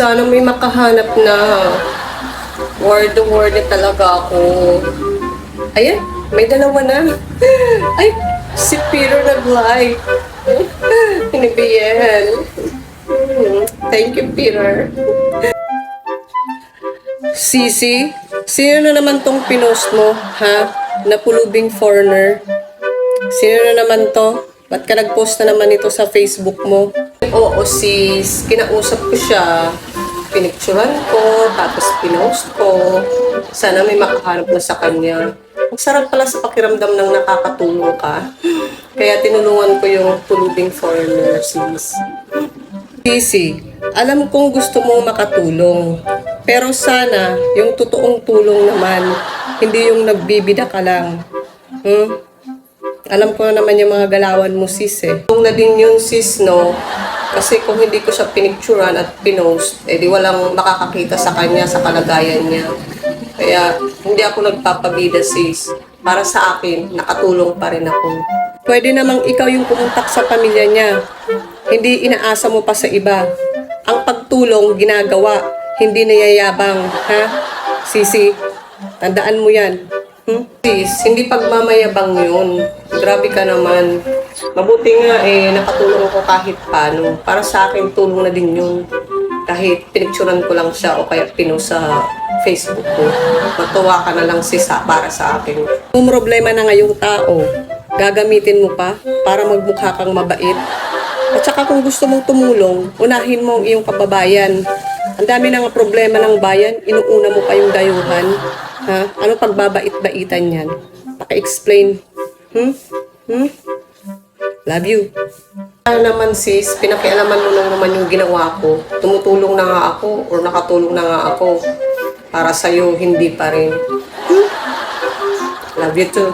Sana may makahanap na. Word to word na talaga ako. Ayan, may dalawa na. Ay, si Peter nag-like. Hinibiyan. Hmm, Thank you, Peter. Sisi, sino na naman tong pinost mo, ha? Napulubing foreigner. Sino na naman to? Ba't ka nag-post na naman ito sa Facebook mo? Oo, sis. Kinausap ko siya. Pinicturan ko, tapos pinost ko. Sana may makahanap na sa kanya. Ang sarap pala sa pakiramdam ng nakakatulong ka. Kaya tinulungan ko yung pulubing foreigner, sis. Sisi, alam kong gusto mong makatulong. Pero sana, yung totoong tulong naman, hindi yung nagbibida ka lang. Hmm? Alam ko na naman yung mga galawan mo, sis eh. Kung na din yung sis, no? Kasi kung hindi ko siya pinicturan at pinost, eh di walang makakakita sa kanya, sa kalagayan niya. Kaya hindi ako nagpapabida, sis. Para sa akin, nakatulong pa rin ako. Pwede namang ikaw yung pumuntak sa pamilya niya. Hindi inaasa mo pa sa iba. Ang pagtulong, ginagawa. Hindi nayayabang, ha? Sisi, tandaan mo yan. Hmm? Sis, hindi pagmamayabang yun. Grabe ka naman. Mabuti nga eh, nakatulong ako kahit paano. Para sa akin, tulong na din yun. Kahit pinicturan ko lang siya o kaya pinost sa Facebook ko. Matuwa ka na lang sis ha, para sa akin. Kung problema na ngayong tao, gagamitin mo pa para magmukha kang mabait. At saka kung gusto mong tumulong, unahin mo ang iyong kababayan. Ang dami na nga problema ng bayan, inuuna mo pa yung dayuhan. Ha? Ano pagbabait-baitan yan? Paki-explain. Hmm? Hmm? Love you. Ano naman sis, pinakialaman mo lang naman yung ginawa ko. Tumutulong na nga ako or nakatulong na nga ako. Para sa'yo, hindi pa rin. Hmm? Love you too.